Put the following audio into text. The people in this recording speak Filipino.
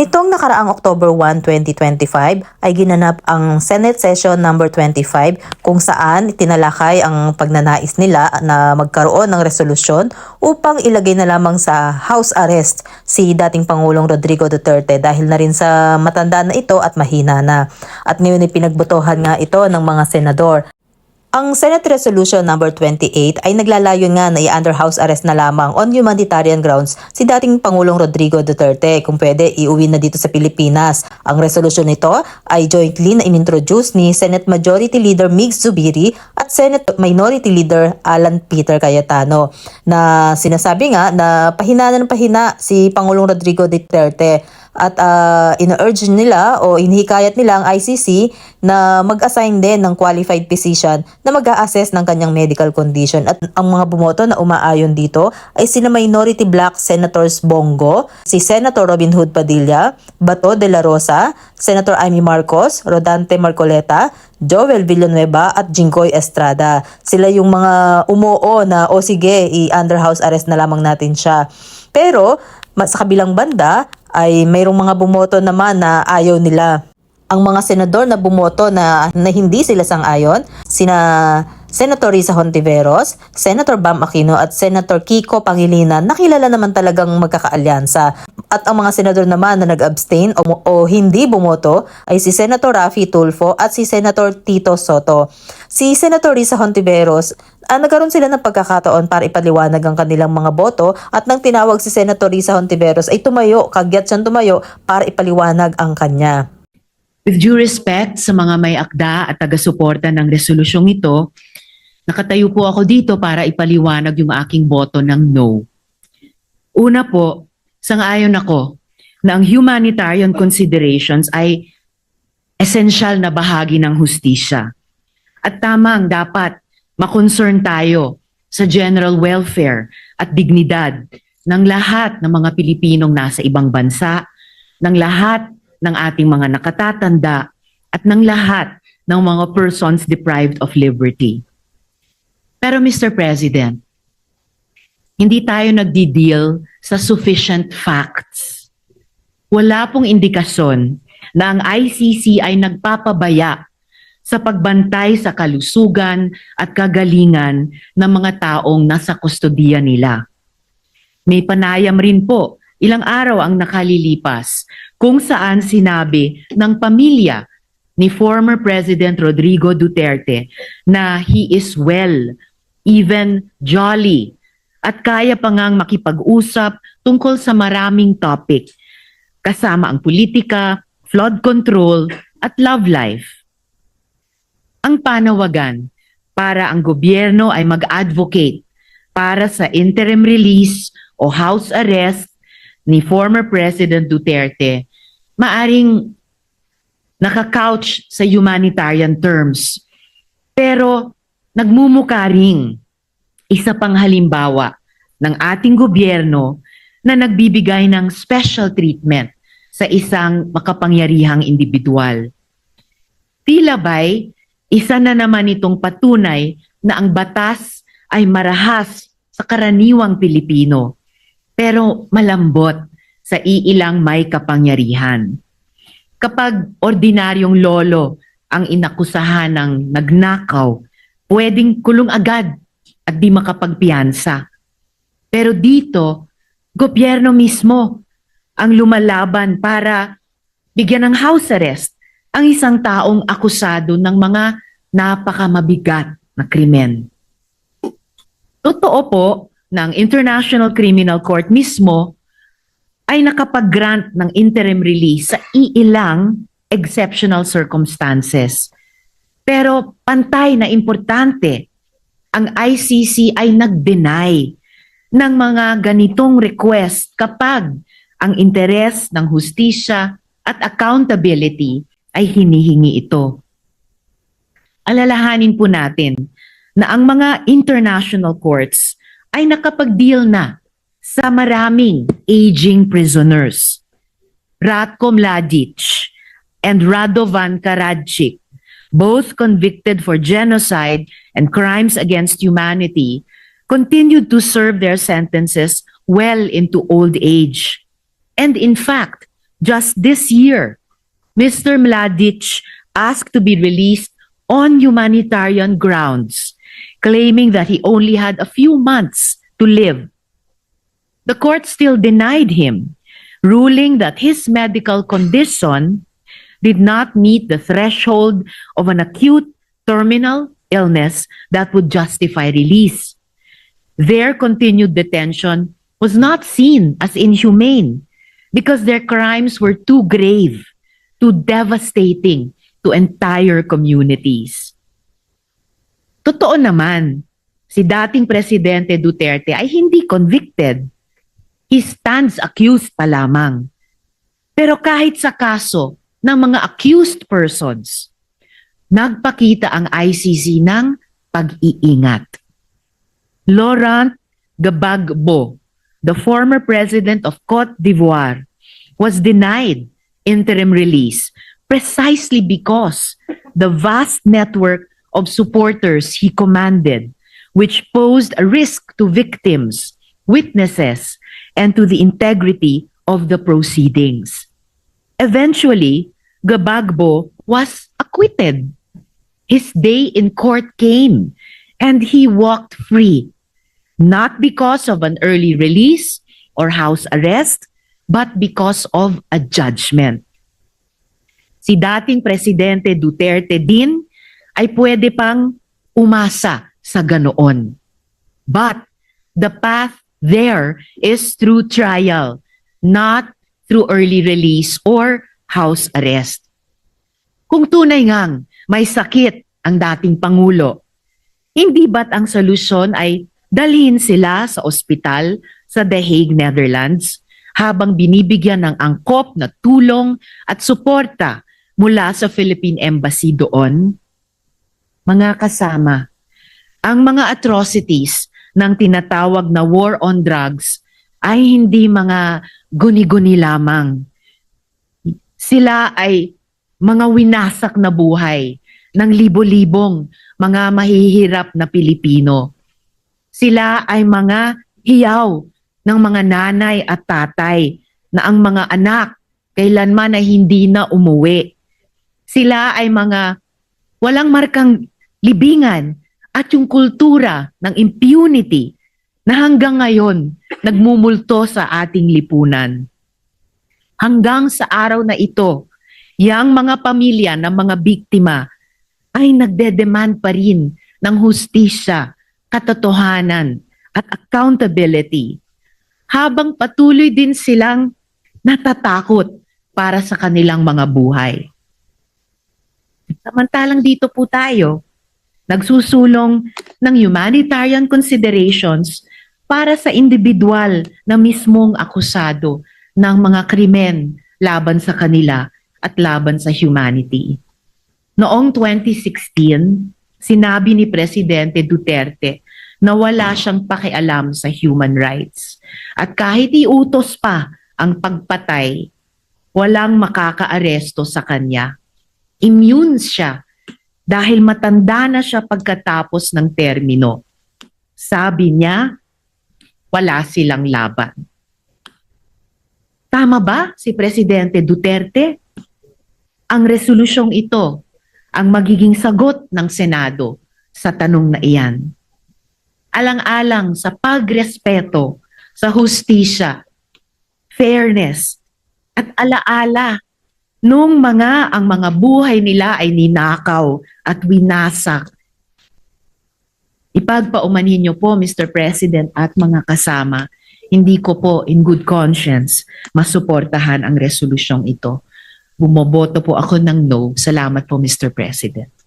Nitong nakaraang October 1, 2025 ay ginanap ang Senate Session number 25 kung saan tinalakay ang pagnanais nila na magkaroon ng resolusyon upang ilagay na lamang sa house arrest si dating Pangulong Rodrigo Duterte dahil na rin sa matanda na ito at mahina na. At ngayon ay pinagbotohan nga ito ng mga senador. Ang Senate Resolution number 28 ay naglalayon nga na i-under house arrest na lamang on humanitarian grounds si dating Pangulong Rodrigo Duterte kung pwede iuwi na dito sa Pilipinas. Ang resolution nito ay jointly na inintroduce ni Senate Majority Leader Mig Zubiri at Senate Minority Leader Alan Peter Cayetano na sinasabi nga na pahina na pahina si Pangulong Rodrigo Duterte at uh, ina-urge nila o inihikayat nila ang ICC na mag-assign din ng qualified physician na mag assess ng kanyang medical condition. At ang mga bumoto na umaayon dito ay sina Minority Black Senators Bongo, si Senator Robin Hood Padilla, Bato de la Rosa, Senator Amy Marcos, Rodante Marcoleta, Joel Villanueva at Jinggoy Estrada. Sila yung mga umuo na o sige, i-under house arrest na lamang natin siya. Pero sa kabilang banda ay mayroong mga bumoto naman na ayaw nila. Ang mga senador na bumoto na, na hindi sila sang-ayon, sina Senator Risa Hontiveros, Senator Bam Aquino at Senator Kiko Pangilinan na kilala naman talagang magkakaalyansa. At ang mga senador naman na nag-abstain o, o hindi bumoto ay si Senator Rafi Tulfo at si Senator Tito Soto. Si Senator Risa Hontiveros, ah, nagkaroon sila ng pagkakataon para ipaliwanag ang kanilang mga boto at nang tinawag si Senator Risa Hontiveros ay tumayo, kagyat siyang tumayo para ipaliwanag ang kanya. With due respect sa mga may akda at taga-suporta ng resolusyong ito, nakatayo po ako dito para ipaliwanag yung aking boto ng no. Una po, sangayon ako na ang humanitarian considerations ay essential na bahagi ng hustisya. At tamang dapat makoncern tayo sa general welfare at dignidad ng lahat ng mga Pilipinong nasa ibang bansa, ng lahat ng ating mga nakatatanda at ng lahat ng mga persons deprived of liberty. Pero Mr. President, hindi tayo nagdi-deal sa sufficient facts. Wala pong indikasyon na ang ICC ay nagpapabaya sa pagbantay sa kalusugan at kagalingan ng mga taong nasa kustodiya nila. May panayam rin po ilang araw ang nakalilipas kung saan sinabi ng pamilya ni former President Rodrigo Duterte na he is well, even jolly, at kaya pa ngang makipag-usap tungkol sa maraming topic, kasama ang politika, flood control, at love life. Ang panawagan para ang gobyerno ay mag-advocate para sa interim release o house arrest ni former President Duterte, maaring nakakouch sa humanitarian terms. Pero nagmumuka ring isa pang halimbawa ng ating gobyerno na nagbibigay ng special treatment sa isang makapangyarihang individual. Tila ba'y isa na naman itong patunay na ang batas ay marahas sa karaniwang Pilipino pero malambot sa iilang may kapangyarihan. Kapag ordinaryong lolo ang inakusahan ng nagnakaw, pwedeng kulong agad at di makapagpiyansa. Pero dito, gobyerno mismo ang lumalaban para bigyan ng house arrest ang isang taong akusado ng mga napakamabigat na krimen. Totoo po ang International Criminal Court mismo ay nakapag-grant ng interim release sa iilang exceptional circumstances. Pero pantay na importante, ang ICC ay nag-deny ng mga ganitong request kapag ang interes ng hustisya at accountability ay hinihingi ito. Alalahanin po natin na ang mga international courts ay nakapag-deal na sa maraming aging prisoners. Ratko Mladic and Radovan Karadzic, both convicted for genocide and crimes against humanity, continued to serve their sentences well into old age. And in fact, just this year, Mr. Mladic asked to be released on humanitarian grounds, claiming that he only had a few months to live. The court still denied him, ruling that his medical condition did not meet the threshold of an acute terminal illness that would justify release. Their continued detention was not seen as inhumane because their crimes were too grave, too devastating to entire communities. Totoo naman, si dating Presidente Duterte ay hindi convicted. He stands accused pa lamang. Pero kahit sa kaso ng mga accused persons, nagpakita ang ICC ng pag-iingat. Laurent Gbagbo, the former president of Cote d'Ivoire, was denied interim release precisely because the vast network of supporters he commanded, which posed a risk to victims, witnesses, and to the integrity of the proceedings. Eventually, Gbagbo was acquitted. His day in court came and he walked free, not because of an early release or house arrest, but because of a judgment. Si dating Presidente Duterte din ay pwede pang umasa sa ganoon. But the path there is through trial, not through early release or house arrest. Kung tunay ngang may sakit ang dating Pangulo, hindi ba't ang solusyon ay dalhin sila sa ospital sa The Hague, Netherlands habang binibigyan ng angkop na tulong at suporta mula sa Philippine Embassy doon? Mga kasama, ang mga atrocities ng tinatawag na war on drugs ay hindi mga guni-guni lamang. Sila ay mga winasak na buhay ng libo-libong mga mahihirap na Pilipino. Sila ay mga hiyaw ng mga nanay at tatay na ang mga anak kailanman ay hindi na umuwi. Sila ay mga walang markang libingan at yung kultura ng impunity na hanggang ngayon nagmumulto sa ating lipunan. Hanggang sa araw na ito, yang mga pamilya ng mga biktima ay nagdedemand pa rin ng hustisya, katotohanan at accountability habang patuloy din silang natatakot para sa kanilang mga buhay. Samantalang dito po tayo, nagsusulong ng humanitarian considerations para sa individual na mismong akusado ng mga krimen laban sa kanila at laban sa humanity. Noong 2016, sinabi ni Presidente Duterte na wala siyang pakialam sa human rights. At kahit iutos pa ang pagpatay, walang makakaaresto sa kanya. Immune siya dahil matanda na siya pagkatapos ng termino. Sabi niya, wala silang laban. Tama ba si Presidente Duterte? Ang resolusyong ito ang magiging sagot ng Senado sa tanong na iyan. Alang-alang sa pagrespeto sa hustisya, fairness, at alaala nung mga ang mga buhay nila ay ninakaw at winasak. Ipagpaumanhin niyo po, Mr. President at mga kasama, hindi ko po in good conscience masuportahan ang resolusyong ito. Bumoboto po ako ng no. Salamat po, Mr. President.